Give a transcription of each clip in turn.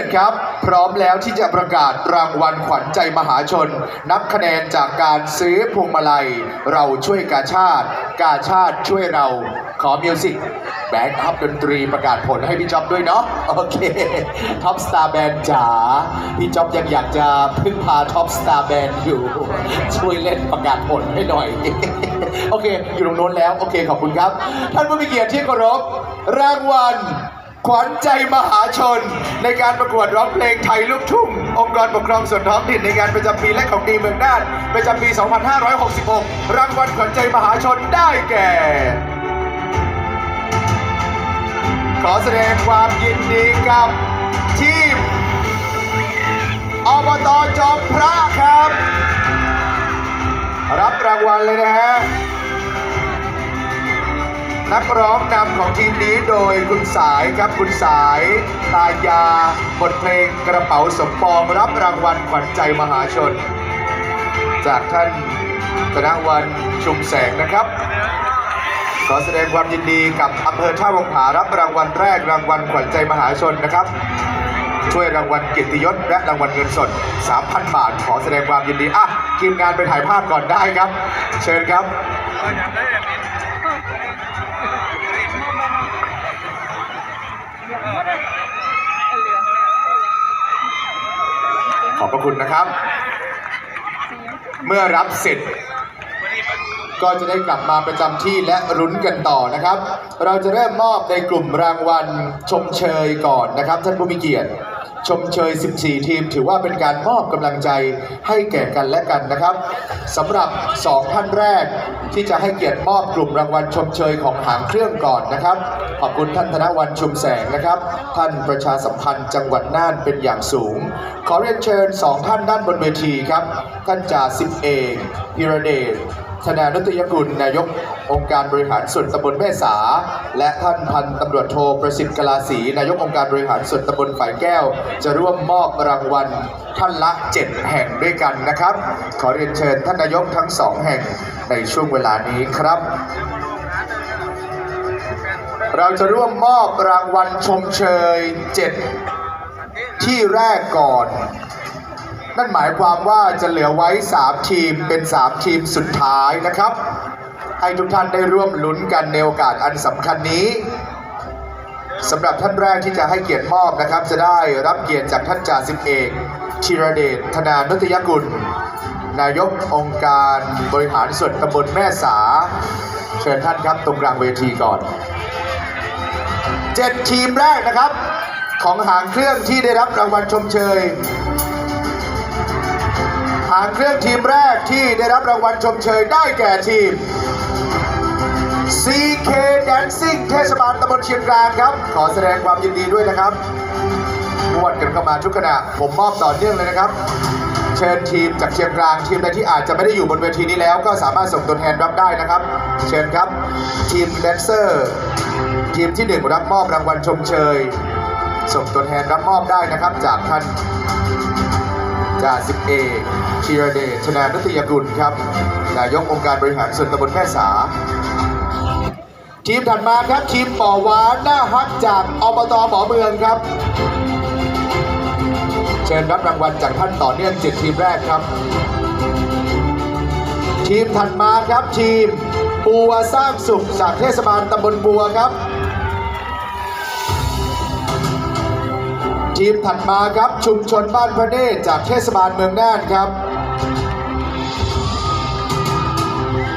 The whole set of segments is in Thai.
ียรติครับ พร้อมแล้วที่จะประกาศรางวัลขวัญใจมหาชน นับคะแนนจากการซื้อพวงมาลัย เราช่วยกาชาติ กาชาติช่วยเราขอมิวสิกแบ็กอัพดนตรีประกาศผลให้พี่จ๊อบด้วยเนาะโอเคท็อปสตาร์แบนจ๋าพี่จ๊อบยังอยากจะพึ่งพาท็อปสตาร์แบนอยู่ ช่วยเล่นประกาศผลให้หน่อย โอเค อยู่ตรงโน้นแล้ว โอเค ขอบคุณครับ ท่านผู้มีเกียรติที่เคารพรางวัล ขวัญใจมหาชน ในการประกวดร้องเพลงไทยลูกทุ่ง องค์กรปกครองส่วนท้องถิ่นในงานประจำปีและของดีเมืองน่านประจำปี 2566 รางวัลขวัญใจมหาชนได้แก่ ขอแสดงความยินดีกับทีมอบตจอมพระครับ รับรางวัลเลยนะฮะ นักร้องนำของทีมนี้โดยคุณสายครับคุณสายตายา บทเพลงกระเป๋าสมปองรับรางวัลขวัญใจมหาชน จากท่านธนวันชุมแสงนะครับ ขอแสดงความยินดีกับอำเภอท่าวังผารับรางวัลแรกรางวัลขวัญใจมหาชนนะครับ ช่วยรางวัลเกียรติยศและรางวัลเงินสด 3,000 บาท ขอแสดงความยินดีอะทีมงานไปถ่ายภาพก่อนได้ครับ เชิญครับ ขอบพระคุณ นะครับ เมื่อรับเสร็จ ก็จะได้กลับมาประจำที่และรุ้นกันต่อนะครับ เราจะเริ่มมอบในกลุ่มรางวัลชมเชยก่อนนะครับ ท่านผู้มีเกียรติ ชมเชย 14 ทีม ถือว่าเป็นการมอบกำลังใจให้แก่กันและกันนะครับสำหรับ 2 ท่านแรกที่จะให้เกียรติมอบกลุ่มรางวัลชมเชยของหางเครื่องก่อนนะครับ ขอบคุณท่านธนวันชุมแสงนะครับ ท่านประชาสัมพันธ์จังหวัดน่านเป็นอย่างสูง ขอเรียนเชิญ 2 ท่านด้านบนเวทีครับ ท่านจ่าสิบเอกพิรเดช ธนานุตยกุลนายกองค์การบริหารส่วนตำบลแม่สา และท่านพันตำรวจโทประสิทธิ์กลาศรีนายกองค์การบริหารส่วนตำบลฝ่ายแก้ว จะร่วมมอบรางวัลท่านละ 7 แห่งด้วยกันนะครับ ขอเรียนเชิญท่านนายกทั้งสองแห่งในช่วงเวลานี้ครับ เราจะร่วมมอบรางวัลชมเชย 7 ที่แรกก่อน นั่นหมายความว่าจะเหลือไว้ 3 ทีมเป็น 3 ทีมสุดท้ายนะครับ ให้ทุกท่านได้ร่วมลุ้นกันในโอกาสอันสำคัญนี้สำหรับท่านแรกที่จะให้เกียรติมอบนะครับ จะได้รับเกียรติจากท่านจ่าสิบเอกธีรเดชธนานุตยกุล นายกองค์การบริหารส่วนตำบลแม่สา เชิญท่านครับตรงกลางเวทีก่อนเจ็ดทีมแรกนะครับ ของหางเครื่องที่ได้รับรางวัลชมเชย หางเครื่องทีมแรกที่ได้รับรางวัลชมเชยได้แก่ทีม CK Dancing เทศบาลตำบลเชียงกลางครับ ขอแสดงความยินดีด้วยนะครับมวนกันเข้ามาทุกขณะ ผมมอบต่อเนื่องเลยนะครับ เชิญทีมจากเชียงกลางทีมใดที่อาจจะไม่ได้อยู่บนเวทีนี้แล้ว ก็สามารถส่งตัวแทนรับได้นะครับ เชิญครับ ทีมแดนเซอร์ ทีมที่หนึ่งรับมอบรางวัลชมเชย ส่งตัวแทนรับมอบได้นะครับ จากท่าน จ่าสิบเอกธีรเดชชนานุตยกุลครับ นายกองค์การบริหารส่วนตำบลแม่สา ทีมถัดมาครับทีมป่อหวานหน้าฮักจากอบตหมอเมืองครับ เชิญรับรางวัลจากท่านต่อเนื่องเจ็ดทีมแรกครับ ทีมถัดมาครับทีมปัวสร้างสุขจากเทศบาลตำบลบัวครับ ทีมถัดมาครับชุมชนบ้านพระเนตรจากเทศบาลเมืองน่านครับ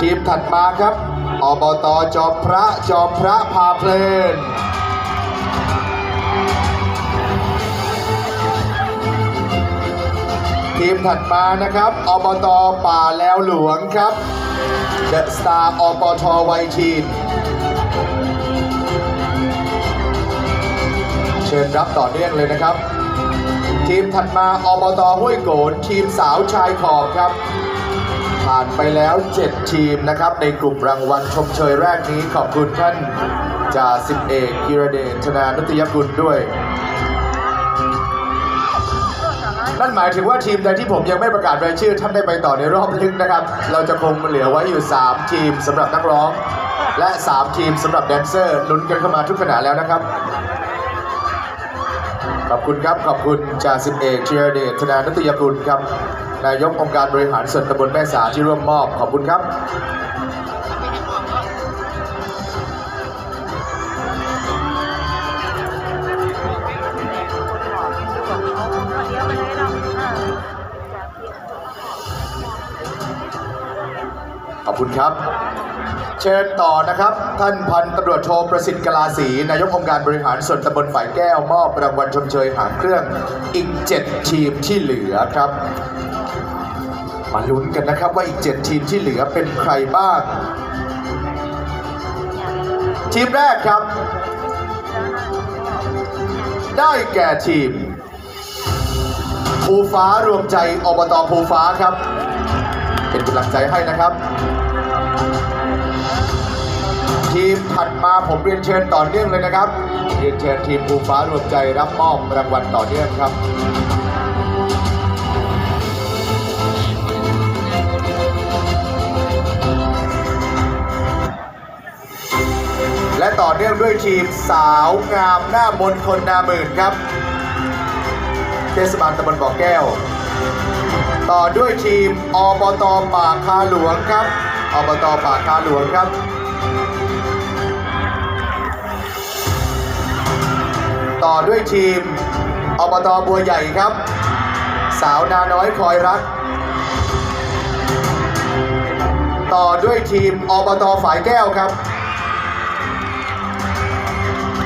ทีมถัดมาครับอบตจอมพระจอมพระพาเพลินทีมถัดมานะครับอบตป่าแล้วหลวงครับเดอะสตาร์อบทไวทีน ชิญรับต่อเนื่องเลยนะครับ ทีมถัดมาอบตห้วยโกนทีมสาวชายขอบครับ ผ่านไปแล้ว 7 ทีมนะครับ ในกลุ่มรางวัลชมเชยแรกนี้ขอบคุณท่านจ่าสิบเอกกิรเดชธนานุตยกุลด้วยนั่นหมายถึงว่าทีมใดที่ผมยังไม่ประกาศรายชื่อท่านได้ไปต่อในรอบลึกนะครับ เราจะคงเหลือไว้อยู่ 3 ทีมสำหรับนักร้อง และ 3 ทีมสำหรับแดนเซอร์ลุ้นกันเข้ามาทุกขณะแล้วนะครับ ขอบคุณครับขอบคุณจ่าสิบเอกเชียร์เดชธนานุตยกุลครับนายกองค์การบริหารส่วนตำบลแม่สาที่ร่วมมอบขอบคุณครับขอบคุณครับ เชิญต่อนะครับ ท่านพันตำรวจโทประสิทธิ์กลาศรีนายกองค์การบริหารส่วนตำบลฝ่ายแก้วมอบรางวัลชมเชยหางเครื่องอีก 7 ทีมที่เหลือครับ มาลุ้นกันนะครับว่าอีก 7 ทีมที่เหลือเป็นใครบ้าง ทีมแรกครับ ได้แก่ทีมภูฟ้ารวมใจอบตภูฟ้าครับ เป็นกำลังใจให้นะครับ ทีมถัดมาผมเรียนเชิญต่อเนื่องเลยนะครับ เรียนเชิญทีมภูฟ้ารวมใจรับมอบรางวัลต่อเนื่องครับและต่อเนื่องด้วยทีมสาวงามหน้ามนคนนาหมื่นครับ เทศบาลตำบลบ่อแก้ว ต่อด้วยทีมอบตป่าคาหลวงครับอบตป่าคาหลวงครับ ต่อด้วยทีมอบตบัวใหญ่ครับ สาวนาน้อยคอยรัก ต่อด้วยทีมอบตฝ่ายแก้วครับ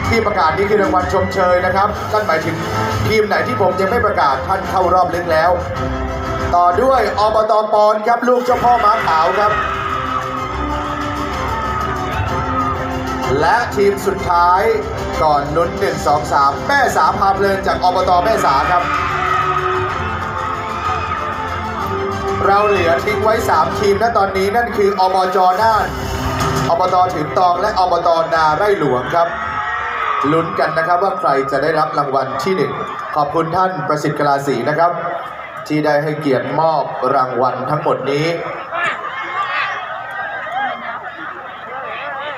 ที่ประกาศนี้คือรางวัลชมเชยนะครับนั่นหมายถึงทีมไหนที่ผมยังไม่ประกาศท่านเข้ารอบลึกแล้ว ต่อด้วยอบตปอนครับลูกเจ้าพ่อม้าขาวครับ และทีมสุดท้ายก่อนนุ้น1 2 3 แม่สาพาเพลินจากอบตแม่สาครับ เราเหลือทิ้งไว้ 3 ทีมณตอนนี้นั่นคืออบจน่านอบตถึงตองและอบตนาไร่หลวงครับลุ้นกันนะครับว่าใครจะได้รับรางวัลที่หนึ่งขอบคุณท่านประสิทธิ์กลาศีนะครับ ที่ได้ให้เกียรติมอบรางวัลทั้งหมดนี้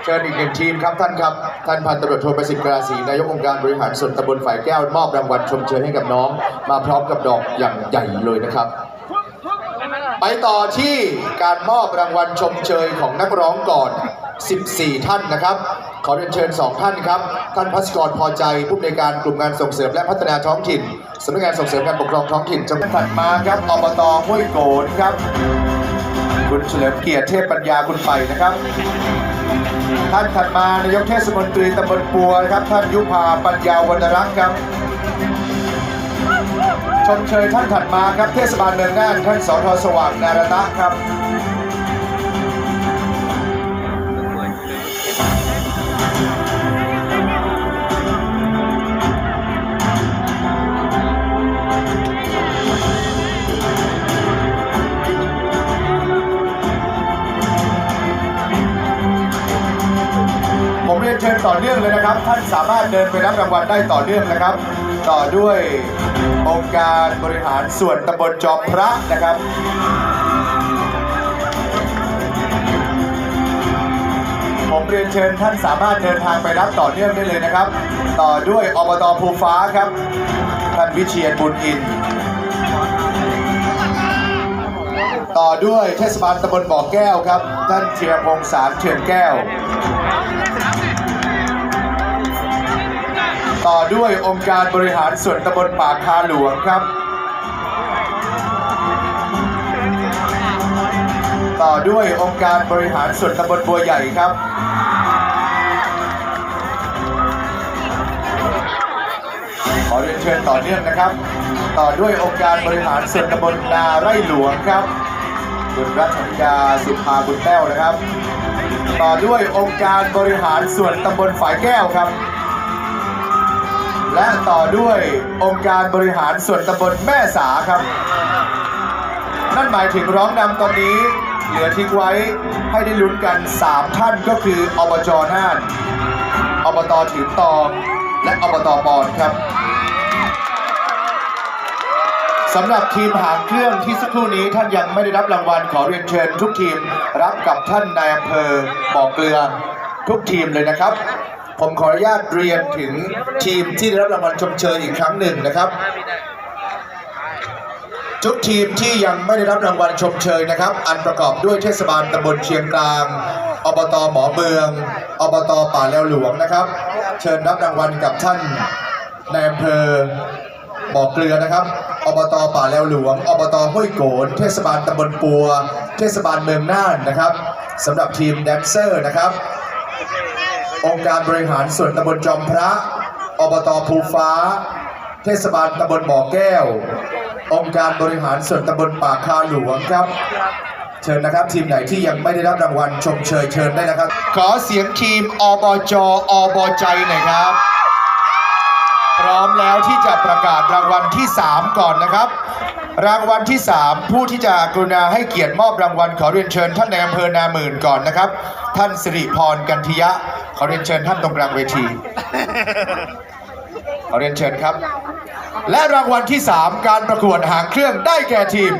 เชิญอีกหนึ่งทีมครับท่านครับ ท่านพันตำรวจโทประสิทธิ์กลาศีนายกองค์การบริหารส่วนตำบลฝ่ายแก้วมอบรางวัลชมเชยให้กับน้อง มาพร้อมกับดอกอย่างใหญ่เลยนะครับ ไปต่อที่การมอบรางวัลชมเชยของนักร้องก่อน 14 ท่านนะครับ ขอเรียนเชิญ 2 ท่านครับ ท่านพัสกรพอใจผู้อำนวยการกลุ่มงานส่งเสริมและพัฒนาท้องถิ่นสำนักงานส่งเสริมการปกครองท้องถิ่นจังหวัดถัดมาครับอบตห้วยโกนครับ คุณเฉลิมเกียรติเทพปัญญาคุณไปนะครับ ท่านถัดมานายกเทศมนตรีตำบลปัวนะครับท่านยุพาปัญญาวรรณรักษ์ครับ ชมเชยท่านถัดมาครับเทศบาลเมืองน่านท่านสทสว่างนารตะครับ เชิญต่อเนื่องเลยนะครับ ท่านสามารถเดินไปรับรางวัลได้ต่อเนื่องนะครับ ต่อด้วยองค์การบริหารส่วนตำบลจอมพระนะครับผมเรียนเชิญท่านสามารถเดินทางไปรับต่อเนื่องได้เลยนะครับ ต่อด้วยอบตภูฟ้าครับ ท่านวิเชียนบุญอิน ต่อด้วยเทศบาลตำบลบ่อแก้วครับ ท่านเชียรพงษ์สารเถื่อนแก้ว ต่อด้วยองค์การบริหารส่วนตำบลปากคาหลวงครับ ต่อด้วยองค์การบริหารส่วนตำบลบัวใหญ่ครับ ขอเรียนเชิญต่อเนื่องนะครับ ต่อด้วยองค์การบริหารส่วนตำบลนาไร่หลวงครับคุณรัชนิดาสุภาบุญแต้วนะครับ ต่อด้วยองค์การบริหารส่วนตำบลฝายแก้วครับ และต่อด้วยองค์การบริหารส่วนตำบลแม่สาครับ นั่นหมายถึงร้องนำตอนนี้ เหลือทิ้งไว้ให้ได้ลุ้นกัน 3 ท่านก็คืออบจน่านอบตถือตองและอบตปอนครับสำหรับทีมหางเครื่องที่สักครู่นี้ท่านยังไม่ได้รับรางวัลขอเรียนเชิญทุกทีมรับกับท่านนายอำเภอบ่อเกลือทุกทีมเลยนะครับ ผมขออนุญาตเรียนถึงทีมที่ได้รับรางวัลชมเชยอีกครั้งหนึ่งนะครับทุกทีมที่ยังไม่ได้รับรางวัลชมเชยนะครับ อันประกอบด้วยเทศบาลตำบลเชียงกลาง อบตหมอเมือง อบตป่าแล้วหลวงนะครับ เชิญรับรางวัลกับท่านในอำเภอบ่อเกลือนะครับ อบตป่าแล้วหลวง อบตห้วยโกน เทศบาลตำบลปัว เทศบาลเมืองน่านนะครับสำหรับทีมแดนเซอร์นะครับ องค์การบริหารส่วนตำบลจอมพระ อบตภูฟ้า เทศบาลตำบลบ่อแก้ว องค์การบริหารส่วนตำบลป่าคาหลวงครับ เชิญนะครับ ทีมไหนที่ยังไม่ได้รับรางวัลชมเชยเชิญได้นะครับ ขอเสียงทีมอบจอบใจหน่อยครับ พร้อมแล้วที่จะประกาศรางวัลที่ 3 ก่อนนะครับรางวัลที่ 3 ผู้ที่จะกรุณาให้เกียรติมอบรางวัลขอเรียนเชิญท่านในอำเภอนาหมื่นก่อนนะครับ ท่านสิริพรกันทิยะ อเรียนเชิญท่านตรงกลางเวที ขอเรียนเชิญครับ และรางวัลที่ 3 การประกวดหางเครื่องได้แก่ทีม